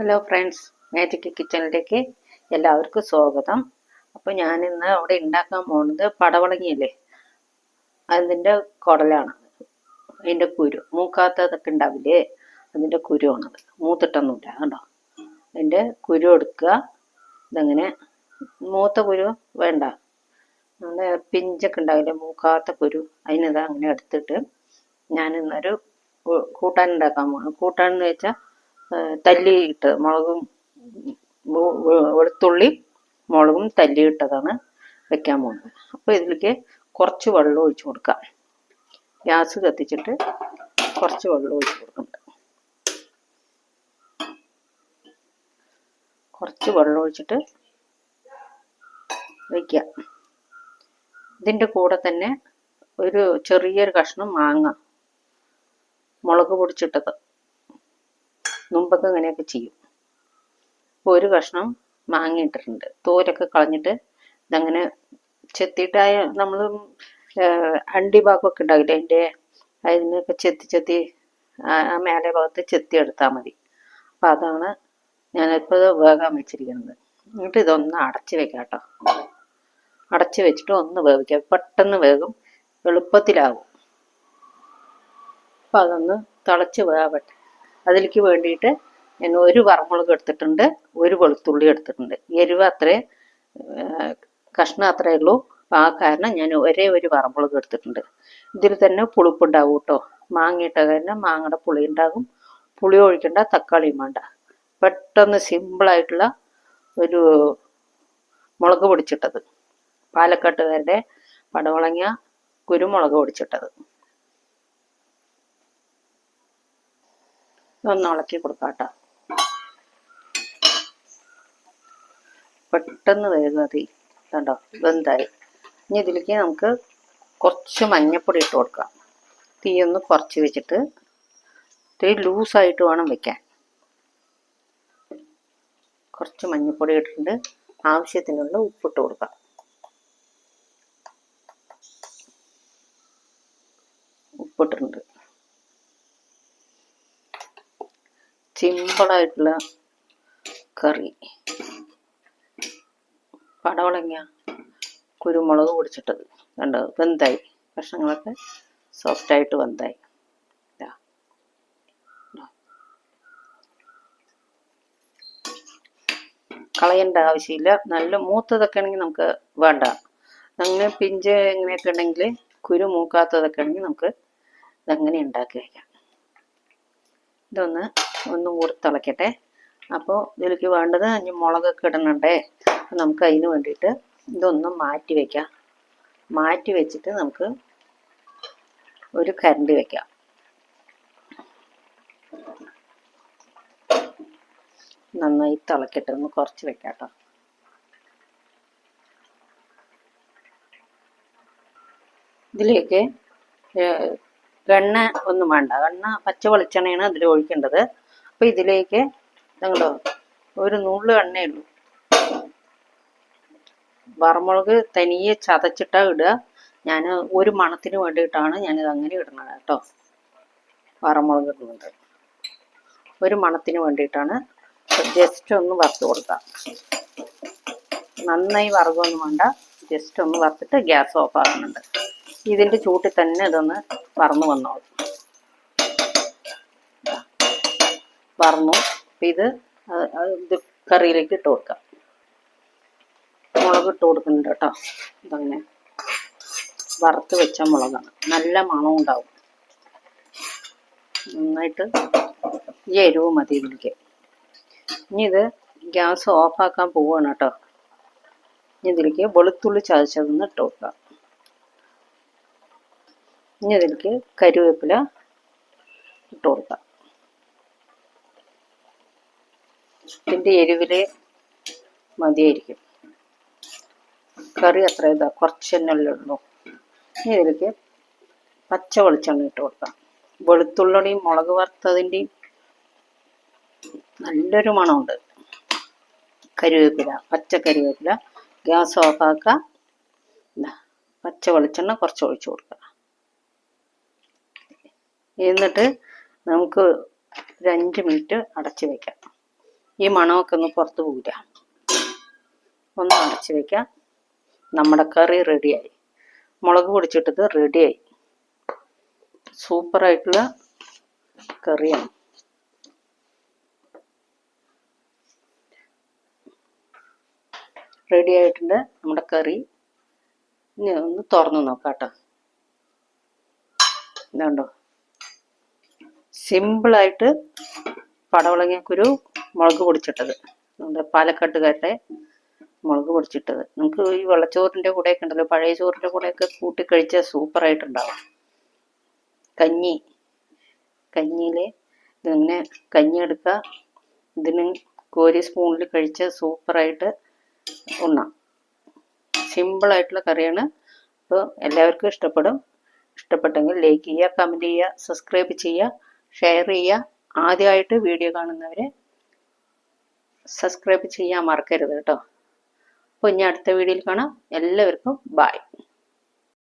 Hello friends magic കിച്ചണിലേക്ക് എല്ലാവർക്കും സ്വാഗതം. അപ്പോൾ ഞാൻ ഇന്ന് അവിടെ ഉണ്ടാക്കാൻ പോകുന്നത് പടവളങ്ങിയല്ലേ? അതിന്റെ കുടലാണ്. അതിന്റെ കുരു. മൂക്കാത്തതൊക്കെ ഉണ്ടാവില്ലേ? അതിന്റെ കുരുവാണത്. മൂത്തിട്ടൊന്നുമില്ല കണ്ടോ? അതിന്റെ കുരു എടുക്കുക. ഇതങ്ങനെ മൂത്ത കുരു വേണ്ട. നമ്മുടെ പിഞ്ചൊക്കെ ഉണ്ടാവില്ലേ? മൂക്കാത്ത കുരു. അതിനിതാ അങ്ങനെ എടുത്തിട്ട് ഞാൻ ഇന്നൊരു കൂട്ടാൻ ഉണ്ടാക്കാൻ പോകണം കൂട്ടാൻ എന്ന് വെച്ചാൽ തല്ലിയിട്ട് മുളകും വെളുത്തുള്ളി മുളകും തല്ലിയിട്ടതാണ് വെക്കാൻ പോകുന്നത്. അപ്പോൾ ഇതിലേക്ക് കുറച്ച് വെള്ളം ഒഴിച്ച് കൊടുക്കാം. ഗ്യാസ് കത്തിച്ചിട്ട് കുറച്ച് വെള്ളം ഒഴിച്ച് കൊടുക്കുന്നുണ്ട്. കുറച്ച് വെള്ളം ഒഴിച്ചിട്ട് വയ്ക്കുക ഇതിന്റെ കൂടെ തന്നെ ഒരു ചെറിയൊരു കഷ്ണം മാങ്ങ മുളക് പൊടിച്ചിട്ടത്. മുമ്പൊക്കെ ഇങ്ങനെയൊക്കെ ചെയ്യും. ഒരു കഷ്ണം മാങ്ങ ഇട്ടിട്ടുണ്ട്. തോരൊക്കെ കളഞ്ഞിട്ട് ഇതങ്ങനെ ചെത്തിയിട്ടായ നമ്മൾ അണ്ടി ഭാഗമൊക്കെ ഉണ്ടാവില്ലേ അതിന്റെ അതിനൊക്കെ ചെത്തി ചെത്തി ആ മേലെ ഭാഗത്ത് ചെത്തി എടുത്താൽ മതി. അപ്പം അതാണ് ഞാനിപ്പോൾ വേകാൻ വെച്ചിരിക്കുന്നത്. എന്നിട്ട് ഇതൊന്ന് അടച്ച് വെക്കാം കേട്ടോ. അടച്ച് വെച്ചിട്ട് ഒന്ന് വേവിക്കാം. പെട്ടെന്ന് വേകും എളുപ്പത്തിലാവും. അപ്പം അതൊന്ന് തിളച്ച് വേവട്ടെ. അതിലേക്ക് വേണ്ടിയിട്ട് ഞാൻ ഒരു വറമുളക് എടുത്തിട്ടുണ്ട് ഒരു വെളുത്തുള്ളി എടുത്തിട്ടുണ്ട്. എരിവ് അത്രേ കഷ്ണം അത്രേ ഉള്ളൂ. ആ കാരണം ഞാൻ ഒരേ ഒരു വറമുളക് എടുത്തിട്ടുണ്ട്. ഇതിൽ തന്നെ പുളിപ്പുണ്ടാവും കേട്ടോ. മാങ്ങയിട്ട കാരണം മാങ്ങയുടെ പുളി ഉണ്ടാകും. പുളി ഒഴിക്കണ്ട തക്കാളിയും വേണ്ട. പെട്ടെന്ന് സിമ്പിളായിട്ടുള്ള ഒരു മുളക് പൊടിച്ചിട്ടത്. പാലക്കാട്ടുകാരുടെ പടവളങ്ങ കുരുമുളക് പൊടിച്ചിട്ടത്. ഒന്ന് ഇളക്കി കൊടുക്കാം പെട്ടെന്ന് വേഗം അത് കണ്ടോ വെന്തായി. ഇനി ഇതിലേക്ക് നമുക്ക് കുറച്ച് മഞ്ഞപ്പൊടി ഇട്ട് കൊടുക്കാം. തീ ഒന്ന് കുറച്ച് വെച്ചിട്ട് ഇത്തിരി ലൂസായിട്ട് വേണം വെക്കാൻ. കുറച്ച് മഞ്ഞപ്പൊടി ഇട്ടിട്ട് ആവശ്യത്തിനുള്ള ഉപ്പിട്ട് കൊടുക്കാം. ഉപ്പിട്ടിട്ടുണ്ട്. സിമ്പിളായിട്ടുള്ള കറി. പടവളങ്ങ കുരുമുളക് പൊടിച്ചിട്ടത്. കണ്ടോ? വെന്തായി. കഷ്ണങ്ങളൊക്കെ സോഫ്റ്റായിട്ട് വെന്തായി. കളയേണ്ട ആവശ്യമില്ല. നല്ല മൂത്തതൊക്കെ ആണെങ്കിൽ നമുക്ക് വേണ്ട. അങ്ങനെ പിഞ്ച് ഇങ്ങനെയൊക്കെ ഉണ്ടെങ്കിൽ കുരു മൂക്കാത്തതൊക്കെ ആണെങ്കിൽ നമുക്ക് ഇതങ്ങനെ ഉണ്ടാക്കി വയ്ക്കാം ഇതൊന്ന് ഒന്നും കൂടി തിളയ്ക്കട്ടെ അപ്പോൾ ഇതിലേക്ക് വേണ്ടത് ഇനി മുളകൊക്കെ ഇടണുണ്ടേ. നമുക്ക് അതിന് വേണ്ടിയിട്ട് ഇതൊന്നും മാറ്റി വയ്ക്കാം മാറ്റി വെച്ചിട്ട് നമുക്ക് ഒരു കരണ്ടി വയ്ക്കാം നന്നായി തിളക്കട്ടെ ഒന്ന് കുറച്ച് വെക്കാട്ടോ കേട്ടോ. ഇതിലേക്ക് എണ്ണ ഒന്നും വേണ്ട. എണ്ണ പച്ച വെളിച്ചെണ്ണയാണ് അതിൽ ഒഴിക്കേണ്ടത്. അപ്പോൾ ഇതിലേക്ക് നിങ്ങൾ ഒരു നുള്ളു എണ്ണയേ ഉള്ളൂ. വറമുളക് തനിയെ ചതച്ചിട്ടാ ഇടുക. ഞാൻ ഒരു മണത്തിന് വേണ്ടിയിട്ടാണ് ഞാനിത് അങ്ങനെ ഇടുന്നത് കേട്ടോ. വറമുളക് ഇടുന്നത് ഒരു മണത്തിന് വേണ്ടിയിട്ടാണ്. ജസ്റ്റ് ഒന്ന് വറുത്ത് കൊടുക്കാം നന്നായി വറുകൊന്നും വേണ്ട. ജസ്റ്റ് ഒന്ന് വറുത്തിട്ട് ഗ്യാസ് ഓഫ് ആകുന്നുണ്ട് ഇതിന്റെ ചൂട്ടിൽ തന്നെ ഇതൊന്ന് വറന്ന് വന്നോളും. വറന്നു. ഇത് ഇത് കറിയിലേക്ക് ഇട്ട് കൊടുക്കാം. മുളക് ഇട്ട് കൊടുക്കുന്നുണ്ട് കേട്ടോ. ഇതങ്ങനെ വറുത്ത് വെച്ച മുളകാണ്. നല്ല മണം ഉണ്ടാവും. നന്നായിട്ട് ഈ എരിവ് മതി ഇതിലേക്ക്. ഇനി ഇത് ഗ്യാസ് ഓഫാക്കാൻ പോവുകയാണ് കേട്ടോ. ഇനി ഇതിലേക്ക് വെളുത്തുള്ളി ചതച്ചതെന്ന് ഇട്ട് കൊടുക്കാം. ഇനി ഇതിലേക്ക് കരിവേപ്പില ഇട്ട് കൊടുക്കാം. ഇതിന്റെ എരിവിൽ മതിയായിരിക്കും. കറി അത്ര ഇതാ കുറച്ച് തന്നെ ഉള്ളൂ ഇതിലേക്ക് പച്ച വെളിച്ചെണ്ണ ഇട്ട് കൊടുക്കാം. വെളുത്തുള്ളിയും മുളക് വറുത്തതിന്റെയും നല്ലൊരു മണമുണ്ട്. കരിവേപ്പില പച്ച കരിവേപ്പില. ഗ്യാസ് ഓഫാക്കുക പച്ച വെളിച്ചെണ്ണ കുറച്ച് ഒഴിച്ചു കൊടുക്കുക. എന്നിട്ട് നമുക്ക് ഒരു അഞ്ച് മിനിറ്റ് അടച്ച് വെക്കാം. ഈ മണമൊക്കെ ഒന്ന് പുറത്ത് പോകില്ല ഒന്ന് അടച്ച് വെക്കാം. നമ്മുടെ കറി റെഡിയായി. മുളക് പൊടിച്ചിട്ടത് റെഡിയായി. സൂപ്പറായിട്ടുള്ള കറിയാണ്. റെഡി ആയിട്ടുണ്ട് നമ്മുടെ കറി. ഇനി ഒന്ന് തുറന്ന് നോക്കാം കേട്ടോ. ഇതുണ്ടോ. സിമ്പിളായിട്ട് പടവളങ്ങക്കുരു മുളക് പൊടിച്ചിട്ടത്. നമ്മുടെ പാലക്കാട്ടുകാരുടെ മുളക് പൊടിച്ചിട്ടത്. നമുക്ക് ഈ വെള്ളച്ചോറിന്റെ കൂടെയൊക്കെ ഉണ്ടല്ലോ പഴയ ചോറിന്റെ കൂടെയൊക്കെ കൂട്ടി കഴിച്ചാൽ സൂപ്പറായിട്ടുണ്ടാവും. കഞ്ഞി കഞ്ഞിയിൽ ഇതിങ്ങനെ കഞ്ഞി എടുക്കുക ഇതിന് കോരി സ്പൂണിൽ കഴിച്ച് സൂപ്പറായിട്ട് ഉണ്ണാം. സിമ്പിളായിട്ടുള്ള കറിയാണ്. അപ്പോൾ എല്ലാവർക്കും ഇഷ്ടപ്പെടും. ഇഷ്ടപ്പെട്ടെങ്കിൽ ലൈക്ക് ചെയ്യുക കമന്റ് ചെയ്യുക സബ്സ്ക്രൈബ് ചെയ്യുക ഷെയർ ചെയ്യുക. ആദ്യമായിട്ട് വീഡിയോ കാണുന്നവരെ സബ്സ്ക്രൈബ് ചെയ്യാൻ മറക്കരുത് കേട്ടോ. അപ്പോൾ ഇനി അടുത്ത വീഡിയോയിൽ കാണാം. എല്ലാവർക്കും ബായ്